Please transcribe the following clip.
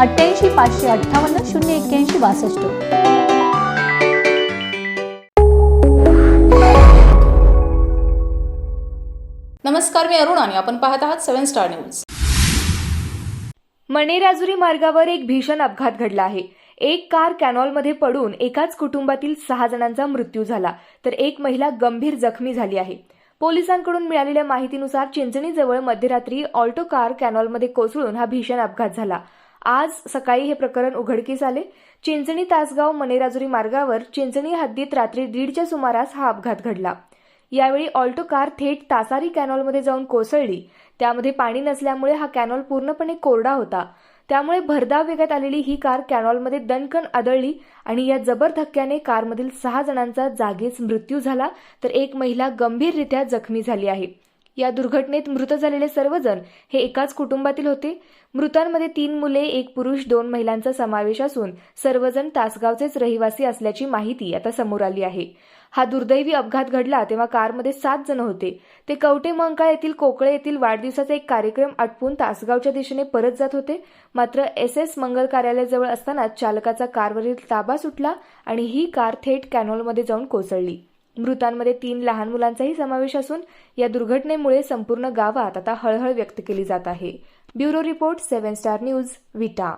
अठ्ठ्याऐंशी पाचशे अठ्ठावन्न शून्य एक्क्याऐंशी बासष्ट. नमस्कार मी अरुण आणि आपण पाहत आहात सेव्हन स्टार न्यूज. मणेराजुरी मार्गावर एक भीषण अपघात घडला आहे. एक कार कॅनॉलमध्ये पडून एकाच कुटुंबातील सहा जणांचा मृत्यू झाला तर एक महिला गंभीर जखमी झाली आहे. पोलिसांकडून मिळालेल्या माहितीनुसार चिंचणीजवळ मध्यरात्री ऑल्टो कार कॅनॉलमध्ये कोसळून हा भीषण अपघात झाला. आज सकाळी हे प्रकरण उघडकीस आले. चिंचणी तासगाव मनेराजुरी मार्गावर चिंचणी हद्दीत रात्री दीडच्या सुमारास हा अपघात घडला. यावेळी ऑल्टो कार थेट तासारी कॅनॉलमध्ये जाऊन कोसळली. त्यामध्ये पाणी नसल्यामुळे हा कॅनॉल पूर्णपणे कोरडा होता. त्यामुळे भरधाव वेगात आलेली ही कार कॅनॉलमध्ये दणकन आदळली आणि या जबर धक्क्याने कारमधील सहा जणांचा जागीच मृत्यू झाला तर एक महिला गंभीररित्या जखमी झाली आहे. या दुर्घटनेत मृत झालेले सर्वजण हे एकाच कुटुंबातील होते. मृतांमध्ये तीन मुले एक पुरुष दोन महिलांचा समावेश असून सर्वजण तासगावचेच रहिवासी असल्याची माहिती आता समोर आली आहे. हा दुर्दैवी अपघात घडला तेव्हा कारमध्ये सात जण होते. ते कवटे मंकाळ येथील कोकळे येथील वाढदिवसाचा एक कार्यक्रम आटपून तासगावच्या दिशेने परत जात होते. मात्र एस एस मंगल कार्यालयाजवळ असताना चालकाचा कारवरील ताबा सुटला आणि ही कार थेट कॅनॉलमध्ये जाऊन कोसळली. मृतांमध्ये तीन लहान मुलांचाही समावेश असून या दुर्घटनेमुळे संपूर्ण गावात आता हळहळ व्यक्त केली जात आहे. Bureau report seven star news Vita.